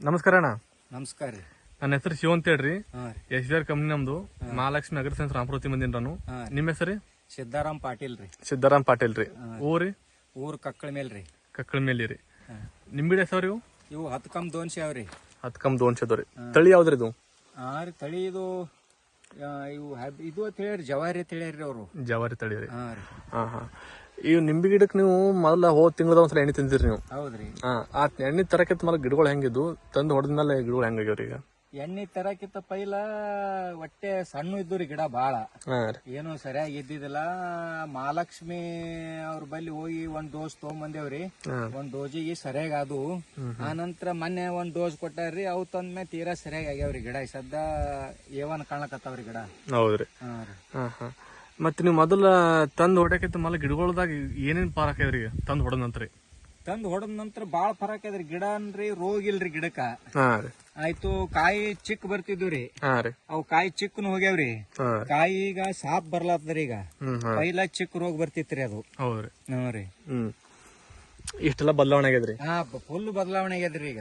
ನಮಸ್ಕಾರ ಅಣ್ಣ. ನಮಸ್ಕಾರ ರೀ. ನನ್ನ ಹೆಸರು ಶಿವ ಅಂತ ಹೇಳ್ರಿ. ಹಾಂ ರೀ. ಎಸ್ ಬಿ ಆರ್ ಕಂಪ್ನಿ ನಮ್ದು ಮಹಾಲಕ್ಷ್ಮಿ ನಗರ ಸೆನ್ಸ್ ರಾಮಪುರತಿ ನಾನು. ಹಾ. ನಿಮ್ಮ ಹೆಸರು ಸಿದ್ದಾರಾಮ್ ಪಾಟೀಲ್ ರೀ. ಸಿದ್ದಾರಾಮ್ ಪಾಟೀಲ್ ರೀ. ಊರಿ ಊರ್ ಕಕ್ಕಳ ಮೇಲ್ ರೀ. ಕಕ್ಕಳ ಮೇಲೆ ರೀ ನಿಮ್ ಬಿಡ ಹೆಸರು ಇವು? ಇವು ಹತ್ತು ಕಮ್ ಅವ ಅವ್ರಿ ಹತ್ತು ಕಮ್ ದೋನ್ ರೀ. ತಳಿ ಯಾವ್ದ್ರಿ ಇದು? ಆ ರೀ ತಳಿ ಇದು ಆ, ಇವು ಹ್ಯಾಬ್- ಇದು ಅಂತ ಹೇಳ್ರಿ ಜವಾರಿ ಅಂತ ಹೇಳ್ರಿ ಅವರು. ಜವಾರಿ ತಳಿ ರೀ. ಹಾಂ ರೀ. ಹಾ ಹಾ. ಈ ನಿಂಬೆ ಗಿಡಕ್ಕೆ ನೀವು ಮೊದಲ ಹೋದ ತಿಂಗಳದ ಒಂದ್ಸಲ ಎಣ್ಣೆ ತಿಂದಿರಿ ನೀವು. ಹೌದ್ರಿ. ಹಾ ಆ ಎಣ್ಣೆ ತರಕಿತ್ತು ಮೊದಲ ಗಿಡಗಳು ಹೆಂಗಿದ್ದು ತಂದು ಹೊಡೆದ್ಮೇಲೆ ಗಿಡಗಳು ಹೆಂಗಾಗ್ಯಾವ್ರಿ ಈಗ? ಎಣ್ಣೆ ತರಕಿತ್ತ ಪೈಲ ಒಟ್ಟೆ ಸಣ್ಣ ಇದ್ದು ಗಿಡ ಬಾಳ. ಏನು ಸರಿಯಾಗಿ ಇದ್ದಿದಿಲ್ಲ ಮಹಾಲಕ್ಷ್ಮಿ ಅವ್ರ ಬಲ್ಲಿ ಹೋಗಿ ಒಂದ್ ಡೋಸ್ ತಗೊಂಬಂದೇವ್ರಿ. ಒಂದ್ ಡೋಸಿಗೆ ಸರಿಯಾಗಿ ಅದು ಆ ನಂತರ ಮೊನ್ನೆ ಒಂದ್ ಡೋಸ್ ಕೊಟ್ಟಾರ್ರಿ. ಅವು ತಂದ್ಮೇಲೆ ತೀರಾ ಸರಿಯಾಗಿ ಆಗ್ಯಾವ್ರಿ ಗಿಡ. ಸದ್ದ ಏವನ್ ಕಾಣಕತ್ತಾವ್ರಿ ಗಿಡ. ಹೌದ್ರಿ. ಹಾ. ಮತ್ತೆ ನೀವು ಮೊದಲ ತಂದು ಹೊಡಕೈತ ಮೊದಲ ಗಿಡಗಳದಾಗ ಏನೇನ್ ಪಾರಕ್ ಈಗ? ತಂದು ಹೊಡದ ನಂತರ ತಂದು ಹೊಡೆದ ನಂತರ ಬಾಳ ಫರಕ್ ಅದ್ರಿ ಗಿಡ ಅನ್ರಿ ರೋಗ ಇಲ್ರಿ ಗಿಡಕ್ಕ. ಆಯ್ತು ಕಾಯಿ ಚಿಕ್ಕ ಬರ್ತಿದ್ವಿ ಅವು ಕಾಯಿ ಚಿಕ್ಕನು ಹೋಗ್ಯಾವ್ರಿ ಕಾಯಿ ಈಗ ಸಾಪ್ ಬರ್ಲಾತದ್ರಿ ಈಗ. ಪೈಲ ಚಿಕ್ಕ ರೋಗ ಬರ್ತಿತ್ರಿ ಅದು. ಹೌದ್ರಿ ಹ್ಞೂ ರೀ. ಇಷ್ಟೆಲ್ಲ ಬದಲಾವಣೆ ಆಗ್ಯದ್ರಿ? ಹಾ ಫುಲ್ ಬದಲಾವಣೆ ಆಗ್ಯದ್ರಿ ಈಗ.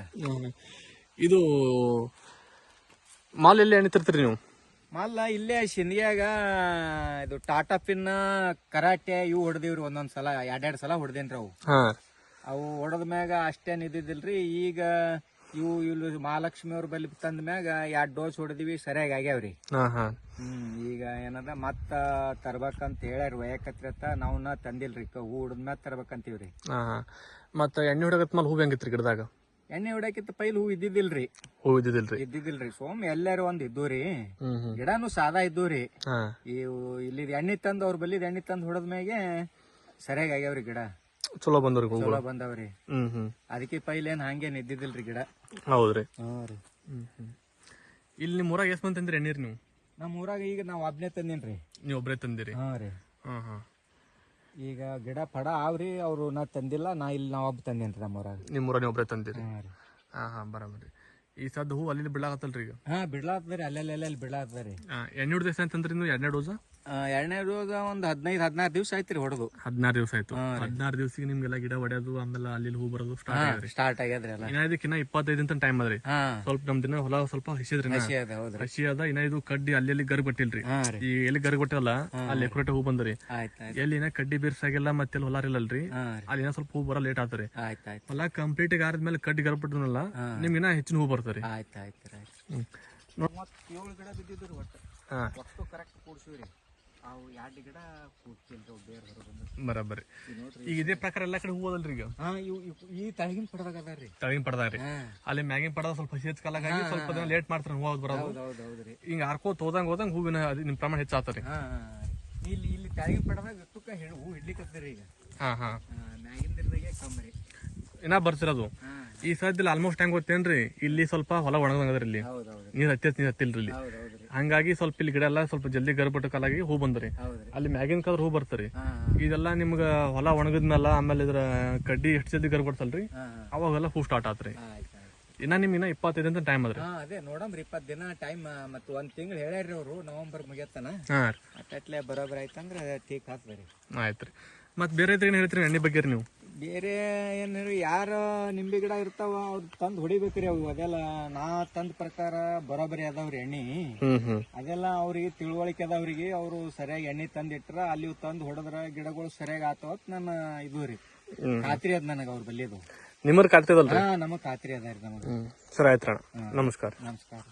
ಇದು ಮಾಲ್ ಎಲ್ಲಿ ಎಣ್ಣಿತಿರ್ತೀರಿ ನೀವು? ಮಲ್ಲ ಇಲ್ಲೇ ಶಿಂದಿಯಾಗ ಇದು ಟಾಟಾ ಪಿನ್ ಕರಾಟೆ ಇವು ಹೊಡೆದಿವ್ರಿ ಒಂದೊಂದ್ ಸಲ ಎರಡೆರಡು ಸಲ ಹೊಡೆದೇನ್ರಿ ಅವು. ಅವು ಹೊಡೆದ ಮ್ಯಾಗ ಅಷ್ಟೇನ್ ಇದ್ದಿದ್ದಿಲ್ರಿ ಈಗ ಇವು ಇಲ್ಲಿ ಮಹಾಲಕ್ಷ್ಮಿ ಅವ್ರ ಬಲ್ಲಿ ತಂದ ಮ್ಯಾಗ ಎರಡ್ ಡೋಸ್ ಹೊಡೆದಿವಿ ಸರಿಯಾಗಿ ಆಗ್ಯಾವ್ರಿ. ಹ್ಮ್ ಈಗ ಏನದ ಮತ್ತ ತರ್ಬೇಕಂತ ಹೇಳ್ಯಾರ ಒಯ್ಯಕತ್ರಿ ನಾವ್ನ ತಂದಿಲ್ರಿ ಹೂ ಹೂ ಹೊಡೆದ್ಮ್ಯಾಗ ತರ್ಬೇಕಂತೀವ್ರಿ. ಮತ್ತ ಎಣ್ಣೆ ಹೊಡಗತ್ ಮೇಲೆ ಹೂ ಹೆಂಗಿತ್ರಿ ಗಿಡದಾಗ? ಎಣ್ಣೆ ಹೊಡ್ಯಾಕಿತ್ತ ಪೈಲ್ ಹೂ ಇದ್ದಿದ್ದಿಲ್ರಿ. ಹೂ ಇದ್ದಿದ್ದಿಲ್ರಿ. ಇದ್ದಿದ್ದಿಲ್ರಿ. ಸೋಮ್ ಎಲ್ಲಾರು ಒಂದ್ ಇದ್ದೂರಿ. ಗಿಡನು ಸಾದಾ ಇದ್ದೂರಿ. ಇವು ಇಲ್ಲಿ ಎಣ್ಣೆ ತಂದ್ ಅವ್ರ ಬಲ್ಲಿ ಎಣ್ಣೆ ತಂದ್ ಹೊಡದ್ ಮ್ಯಾಗೆ ಸರಿಯಾಗಿ ಆಗ್ಯಾವ್ರಿ ಗಿಡ. ಚಲೋ ಬಂದವ್ರಿ ಚಲೋ ಬಂದವ್ರಿ. ಅದಕ್ಕೆ ಪೈಲ್ ಏನ್ ಹಂಗೇನ್ ಇದ್ದಿದ್ದಿಲ್ರಿ ಗಿಡ. ಹೌದ್ರಿ. ಇಲ್ಲಿ ನಿಮ್ ಊರಾಗ ಎಷ್ಟ್ ಮಂದಿ ತಂದ್ರಿ ಎಣ್ಣೀರಿ ನೀವು? ನಮ್ಮ ಊರಾಗ ಈಗ ನಾವ್ ಒಬ್ನೇ ತಂದೇನ್ರಿ. ನೀವ್ ಒಬ್ರೇ ತಂದಿರಿ? ಹಾ ರೀ. ಹಾ ಹಾ. ಈಗ ಗಿಡ ಪಡ ಅವ್ರಿ ಅವ್ರು ನಾ ತಂದಿಲ್ಲ ನಾ ಇಲ್ಲಿ ನಾ ಒಬ್ಬ ತಂದೇನ್ರಿ ನಮ್ಮ ಊರಾಗ ನಿಮ್ಮ ಊರ ನೀವೊಬ್ರೆ ಒಬ್ಬರೇ ತಂದಿರಿ? ಹಾ ರೀ. ಹಾ ಹಾ ಬರಾಬರಿ. ಈ ಸದ್ದು ಹೂ ಅಲ್ಲಿ ಬಿಡ್ಲಾಕತ್ತಲ್ರಿ ಈಗ? ಹಾ ಬಿಡ್ಲಾತದ್ರಿ ಅಲ್ಲೆಲ್ಲ ಬಿಡ್ಲಾತದ್ರಿ ಹಾ ಎಣ್ಣೆ ಹೊಡೆದ ಎಷ್ಟು ಅಂತಂದ್ರಿ ನೀವು? ಎರಡನೇ ಡೋಸ್? ಎರಡನೇ ರೋಗ ಒಂದ್ ಹದಿನೈದು ಹದಿನಾರು ದಿವ್ಸ ಆಯ್ತ್ರಿ ಹೊಡೆದು. ಹದಿನಾರು ದಿವಸ ಆಯ್ತು. ಹದಿನಾರು ದಿವಸಿಗೆ ನಿಮ್ಗೆಲ್ಲ ಗಿಡ ಹೊಡೆಯೋದು ಆಮೇಲೆ ಅಲ್ಲಿ ಹೂ ಬರೋದು ಸ್ಟಾರ್ಟ್ ಆಗ್ಯದ್ರಿ. ಇನ್ನ ಇದಕ್ಕಿನ್ನ ಇಪ್ಪತ್ತೈದು ಅಂತ ಟೈಮ್ ಅದ್ರಿ ಸ್ವಲ್ಪ ನಮ್ ದಿನ ಹೊಲ ಸ್ವಲ್ಪ ಹಸಿದ್ರಿ ಹಸಿ ಅದ ಇನ್ನ ಇದು ಕಡ್ಡಿ ಅಲ್ಲಿ ಅಲ್ಲಿ ಗರ್ ಬಟ್ಟಿಲ್ರಿ ರೀ. ಈ ಎಲ್ಲಿ ಗರ್ ಬಟ್ಟಲ್ಲ ಅಲ್ಲಿ ಎಕರೆಟ ಹೂ ಬಂದ್ರಿ. ಆಯ್ತ್ ಆಯ್ತ್. ಎಲ್ಲಿ ಇನ್ನ ಕಡ್ಡಿ ಬಿರ್ಸಾಗಿಲ್ಲ ಮತ್ತೆ ಹೊಲ ಇರಲ್ರಿ ರೀ. ಅಲ್ಲಿ ಏನ ಸ್ವಲ್ಪ ಹೂ ಬರೋ ಲೇಟ್ ಆತ್ರಿ. ಆಯ್ತ್ ಆಯ್ತ್. ಹೊಲ ಕಂಪ್ಲೀಟ್ ಆದ್ಮೇಲೆ ಕಡ್ಡಿ ಗರ್ ಬಿಟ್ಟನಲ್ಲ ನಿಮ್ಗೆ ಇನ್ನ ಹೆಚ್ಚಿನ ಹೂ ಬರ್ತರಿ. ಆಯ್ತ್ ಆಯ್ತ್ ಆಯ್ತ್. ಏಳು ಗಿಡ ಬಿದ್ದಿದ್ರು ಒಟ್ಟು. ಕರೆಕ್ಟ್ ಕೂಡ್ಸಿವ್ರಿ. ಅವು ಎರಡು ಗಿಡ ಕೂಡ್ತಿಲ್ರಿ ಅವು ಬೇರೆ ಹೊರ ಬಂದು ಬರಾಬರಿ. ಈಗ ಇದೇ ಪ್ರಕಾರ ಎಲ್ಲಾ ಕಡೆ ಹೂ ಅದಲ್ರಿ ಈಗ? ಹಾ ಇವು ಇವು- ಈ ತಳಗಿನ ಪಡದಾಗ ಅದಾರ್ರಿ ತಳಗಿನ ಪಡದಾರಿ ಹಾ. ಅಲ್ಲಿ ಮ್ಯಾಗಿನ ಪಡದ ಸ್ವಲ್ಪ ಹಸಿ ಹೆಚ್ಚು ಕಾಲಾಗಿ ಸ್ವಲ್ಪ ದಿನ ಲೇಟ್ ಮಾಡ್ತಾರ ಹೂವ ಬರೋದು. ಹೌದ್ ಹೌದ್ ಹೌದ್ರಿ ಹಿಂಗ ಆರ್ಕೋ ತೋದಂಗ ಹೋದಂಗ ಹೂವಿನ ಅದ್- ನಿಮ್ ಪ್ರಮಾಣ ಹೆಚ್ಚಾತರಿ ಹಾ ಇಲ್ಲಿ ಇಲ್ಲಿ ತಳಗಿನ ಪಡದಾಗ ಇಷ್ಟಕ್ಕ ಹೇಳಿ ಹೂ ಹಿಡ್ಲಿಕ್ಕತ್ತರಿ ಈಗ. ಹಾ ಹಾ. ಮ್ಯಾಗಿನ ದಿನದಾಗೆ ರೀ ಇನ್ನ ಬರ್ತಿರೋದು ಹಾ ಈ ಸದ್ದಲ್ಲಿ ಆಲ್ಮೋಸ್ಟ್ ಹೆಂಗ್ ಗೊತ್ತೇನ್ರಿ? ಇಲ್ಲಿ ಸ್ವಲ್ಪ ಹೊಲ ಒಣಗದಂಗದ್ರಿ ಇಲ್ಲಿ. ನೀರ್ ಹತ್ತಿ ನೀರ್ ಹತ್ತಿಲ್ರಿ ಇಲ್ಲಿ. ಹಂಗಾಗಿ ಸ್ವಲ್ಪ ಇಲ್ಲಿ ಗಿಡ ಎಲ್ಲ ಸ್ವಲ್ಪ ಜಲ್ದಿ ಗರ್ಭಟ ಕಾಲಾಗಿ ಹೂ ಬಂದ್ರಿ. ಅಲ್ಲಿ ಮ್ಯಾಗಿನ ಕಾಲ ಹೂ ಬರ್ತಾರಿ. ಇದೆಲ್ಲ ನಿಮ್ಗ ಹೊಲ ಒಣಗದ್ಮೇಲ ಆಮೇಲೆ ಇದ್ರ ಕಡ್ಡಿ ಎಷ್ಟು ಜಲ್ದಿ ಗರ್ಭಡ್ತಲ್ರಿ ಅವಾಗೆಲ್ಲ ಹೂ ಸ್ಟಾರ್ಟ್ ಆತ್ರಿ. ಇನ್ನ ನಿಮ್ ಇನ್ನ ಇಪ್ಪತ್ತೈದು ಅಂತ ಟೈಮ್ ಅದ್ರಿ ಅದೇ ನೋಡಮ್ರಿ ಇಪ್ಪತ್ ದಿನ ಟೈಮ್ ಮತ್ ಒಂದ್ ತಿಂಗಳು ಹೇಳ್ಯಾರ್ರಿ ಅವ್ರು ನವೆಂಬರ್ ಮುಗಿಯತ್ತನ. ಹಾ ಬರೋಬ್ರ ಆಯ್ತಂದ್ರ ಟೀಕ್ ಹಾಕ್ಬೇರಿ ಆಯ್ತ್ರಿ. ಮತ್ ಬೇರೆ ಏನ್ ಹೇಳ್ತೀರಿ ಎಣ್ಣೆ ಬಗ್ಗೆ ನೀವು? ಬೇರೆ ಏನಾರು ಯಾರ ನಿಂಬೆ ಗಿಡ ಇರ್ತಾವ ಅವ್ರ ತಂದ್ ಹೊಡಿಬೇಕ್ರಿ ಅವು. ಅದೆಲ್ಲ ನಾ ತಂದ ಪ್ರಕಾರ ಬರೋಬರಿ ಅದಾವ್ರಿ ಎಣ್ಣಿ. ಅದೆಲ್ಲ ಅವ್ರಿಗೆ ತಿಳುವಳಿಕೆ ಅದಾವ್ರಿಗೆ ಅವರು ಸರಿಯಾಗಿ ಎಣ್ಣೆ ತಂದಿಟ್ರ ಅಲ್ಲಿ ತಂದ್ ಹೊಡೆದ್ರ ಗಿಡಗಳು ಸರಿಯಾಗಿ ಆತಾವ ನನ್ನ ಇದು ರೀ. ಖಾತ್ರಿ ಅದ್ ನನಗ ಅವ್ರ ಬಲ್ಲಿದು. ನಿಮ್ಮರ್ ಖಾತ್ರಿ ಹಾ ನಮಗ್ ಖಾತ್ರಿ ಅದ ರೀ ನಮಗ. ಸರಿ ಆಯ್ತು ನಮಸ್ಕಾರ. ನಮಸ್ಕಾರ.